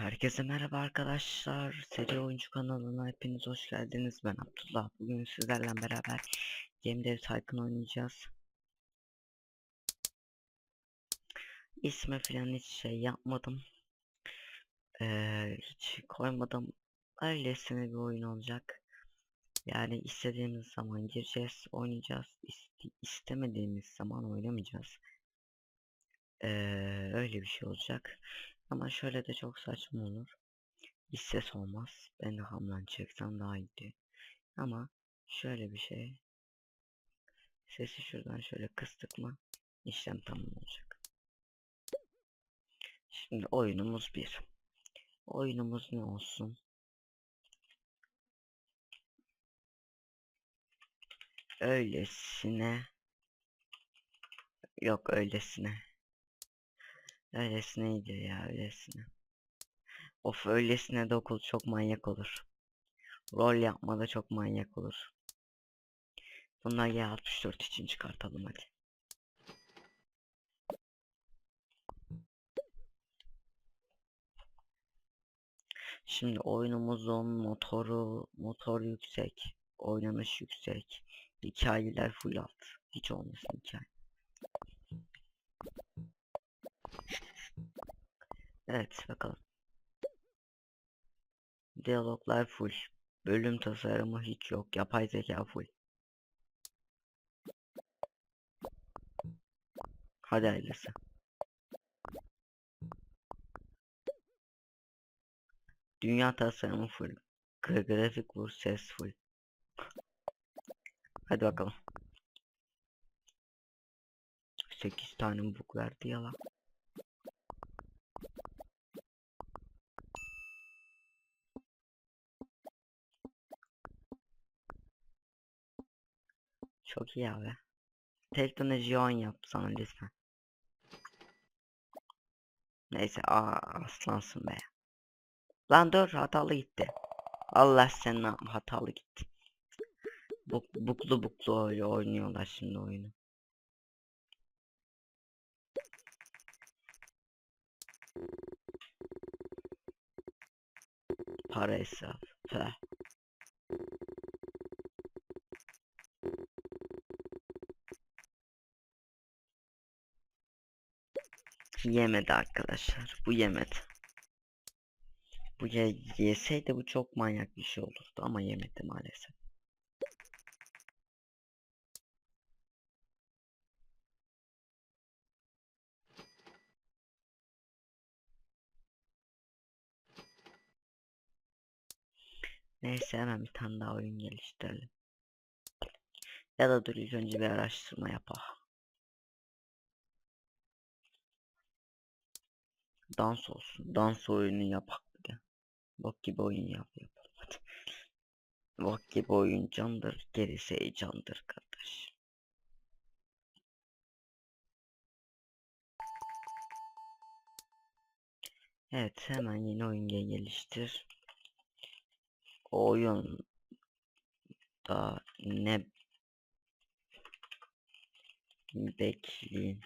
Herkese merhaba arkadaşlar. Seri Oyuncu kanalına hepiniz hoş geldiniz. Ben Abdullah. Bugün sizlerle beraber Game Dev Tycoon oynayacağız. İsme falan hiç şey yapmadım. Ee, hiç koymadım. Öylesine bir oyun olacak. Yani istediğimiz zaman gireceğiz, oynayacağız. İste- istemediğimiz zaman oynamayacağız. Ee, öyle bir şey olacak. Ama şöyle de çok saçma olur. Hiç ses olmaz. Ben de hamlan çeksem daha iyiydi. Ama şöyle bir şey. Sesi şuradan şöyle kıstık mı işlem tamam olacak. Şimdi oyunumuz bir. Oyunumuz ne olsun? Öylesine Yok öylesine. Öylesine iyidir ya öylesine. Of öylesine de okul çok manyak olur. Rol yapmada çok manyak olur. Bunlar G64 için çıkartalım hadi. Şimdi oyunumuzun motoru motor yüksek, oynanış yüksek, hikayeler full alt. Hiç olmasın hikaye. Evet bakalım. Diyaloglar full. Bölüm tasarımı hiç yok. Yapay zeka full. Hadi hayırlısı. Dünya tasarımı full. Gra- Grafik vur ses full. Hadi bakalım. 8 tane bug verdi yalan. Çok iyi abi. Teknoloji 10 yap sana lütfen. Neyse aa aslansın be. Lan dur hatalı gitti. Allah sen ne yapma hatalı gitti. Buk, buklu buklu oynuyorlar şimdi oyunu. Para israfı. Peh. Yemedi arkadaşlar. Bu yemedi. Bu ye yeseydi bu çok manyak bir şey olurdu ama yemedi maalesef. Neyse hemen bir tane daha oyun geliştirelim. Ya da dur ilk önce bir araştırma yapalım. Dans olsun. Dans oyunu yapak bir. Bok gibi oyun yap yapalım hadi. Bok gibi oyun candır. Gerisi heyecandır kardeş. Evet hemen yeni oyun gel- geliştir. Oyun da ne bekleyin.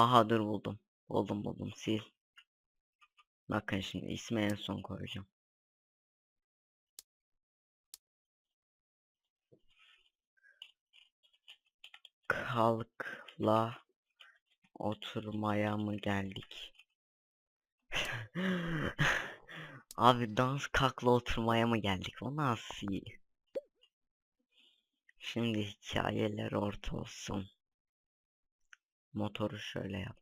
Aha dur buldum. Buldum buldum sil. Bakın şimdi ismi en son koyacağım. Kalkla oturmaya mı geldik? Abi dans kalkla oturmaya mı geldik? O nasıl? Şimdi hikayeler orta olsun. Motoru şöyle yap.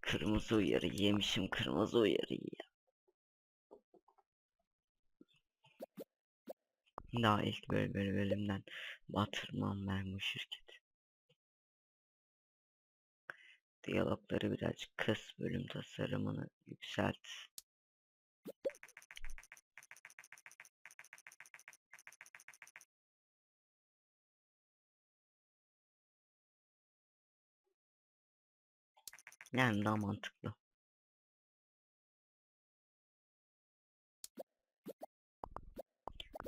Kırmızı uyarı yemişim kırmızı uyarıyı ya. Daha ilk böyle böyle bölümden batırmam ben bu şirketi. Diyalogları birazcık kıs bölüm tasarımını yükselt. Yani daha mantıklı.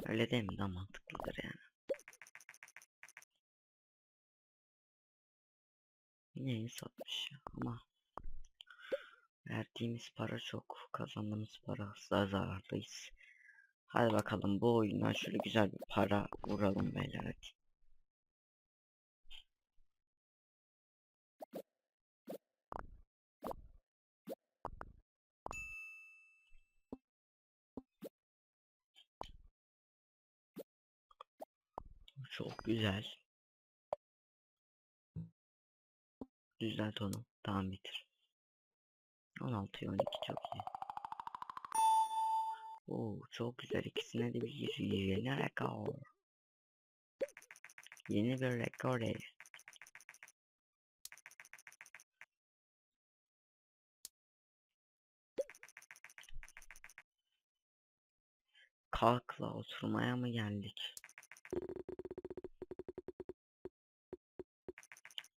Öyle değil mi? Daha mantıklıdır yani. Neyi satmış ama verdiğimiz para çok kazandığımız para asla zarardayız. Hadi bakalım bu oyundan şöyle güzel bir para vuralım beyler hadi. Çok güzel. Düzelt onu. Tamam bitir. 16 12 çok iyi. Oo çok güzel ikisine de bir yeni rekor. Yeni bir rekor değil. Kalkla oturmaya mı geldik?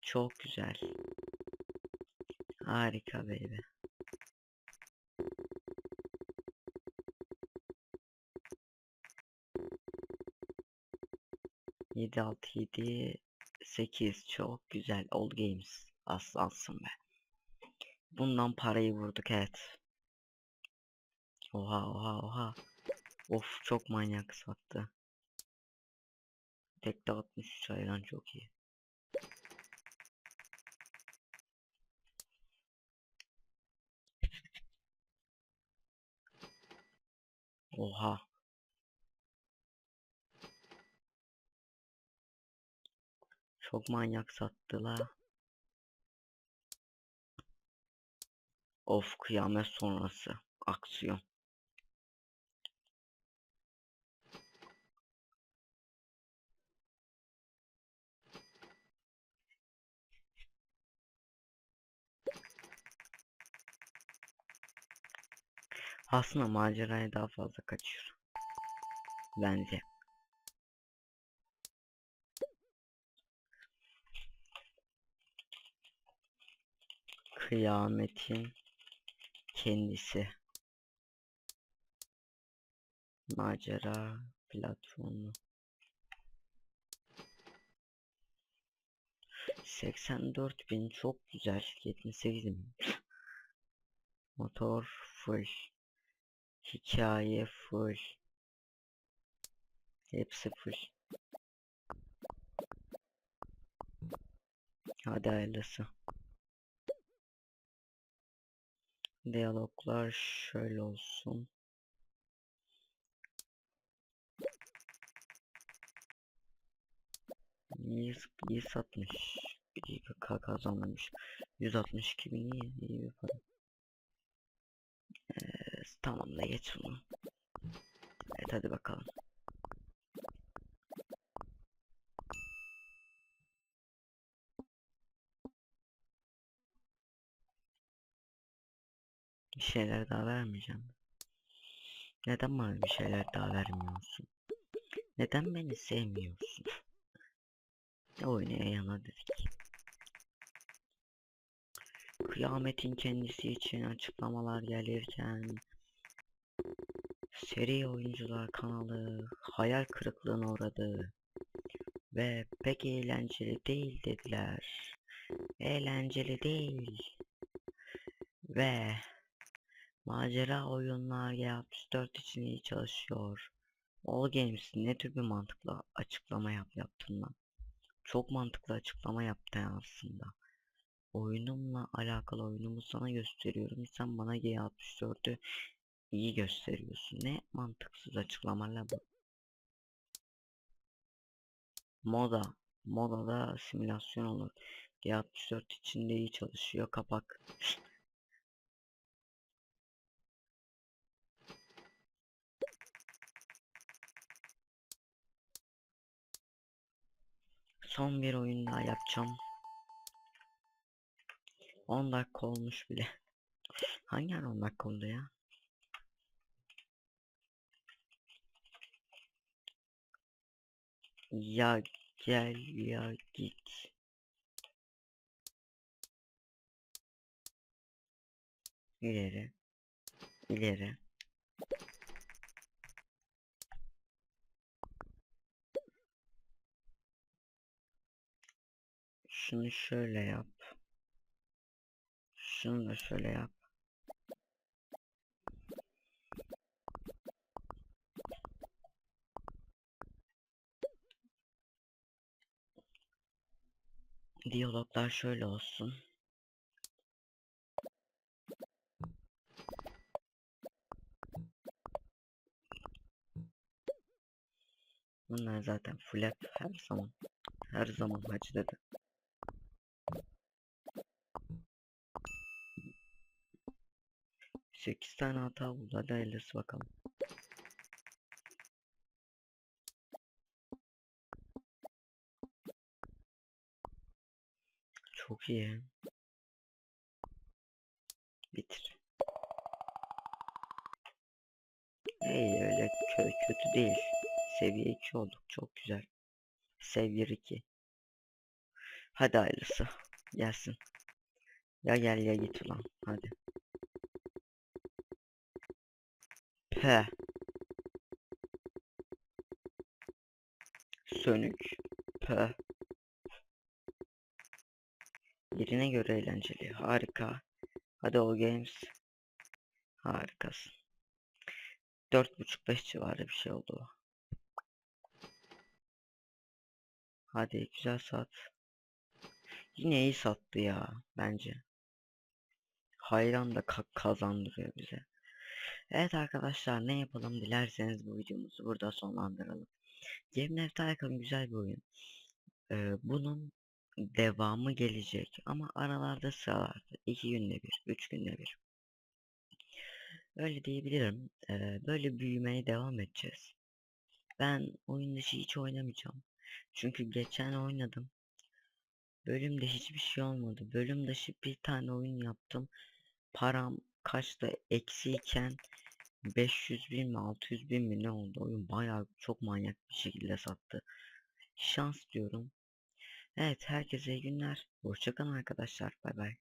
Çok güzel. Harika baby. Yedi altı yedi sekiz çok güzel old games aslansın be. Bundan parayı vurduk evet. Oha oha oha. Of çok manyak sattı. Tekte 63 ayran çok iyi. Oha. Çok manyak sattı la. Of kıyamet sonrası aksiyon. Aslında maceraya daha fazla kaçıyor. Bence. Kıyametin kendisi. Macera platformu. 84 bin çok güzel. 78 bin. Motor full. Hikaye full. Hepsi full. Hadi hayırlısı. Diyaloglar şöyle olsun. İyi, iyi satmış. İyi bir kazanmış. 162 bin iyi, iyi bir para. Ee, tamam da geç bunu. Evet hadi bakalım. Bir şeyler daha vermeyeceğim. Neden bana bir şeyler daha vermiyorsun? Neden beni sevmiyorsun? Oynaya yana dedik. Kıyametin kendisi için açıklamalar gelirken Seri Oyuncular kanalı hayal kırıklığına uğradı ve pek eğlenceli değil dediler. Eğlenceli değil. Ve macera oyunlar G64 için iyi çalışıyor. All Games ne tür bir mantıklı açıklama yap yaptın lan? Çok mantıklı açıklama yaptı aslında. Oyunumla alakalı oyunumu sana gösteriyorum. Sen bana G64'ü iyi gösteriyorsun. Ne mantıksız açıklamalar bu. Moda. Modada simülasyon olur. G64 içinde iyi çalışıyor. Kapak. Son bir oyun daha yapacağım. 10 dakika olmuş bile. Hangi ara 10 dakika oldu ya? Ya gel ya git. İleri. İleri. Şunu şöyle yap. Şunu da şöyle yap. Diyaloglar şöyle olsun. Bunlar zaten hep her zaman. Her zaman hacı dedi. Sekiz tane hata buldu. Hadi bakalım. Çok iyi. Bitir. İyi öyle kö kötü değil. Seviye 2 olduk. Çok güzel. Seviye 2. Hadi hayırlısı. Gelsin. Ya gel ya git ulan. Hadi. P. Sönük. P. Yerine göre eğlenceli. Harika. Hadi o games. Harikasın. 4.5-5 civarı bir şey oldu. Hadi güzel sat. Yine iyi sattı ya bence. Hayran da ka- kazandırıyor bize. Evet arkadaşlar ne yapalım dilerseniz bu videomuzu burada sonlandıralım. Game Left Icon güzel bir oyun. Ee, bunun devamı gelecek ama aralarda sıralarda. 2 günde bir, 3 günde bir. Öyle diyebilirim. Ee, böyle büyümeye devam edeceğiz. Ben oyun dışı hiç oynamayacağım. Çünkü geçen oynadım. Bölümde hiçbir şey olmadı. Bölüm dışı bir tane oyun yaptım. Param kaçta eksiyken 500 bin mi 600 bin mi ne oldu? Oyun bayağı çok manyak bir şekilde sattı. Şans diyorum. Evet herkese iyi günler. Hoşçakalın arkadaşlar. Bay bay.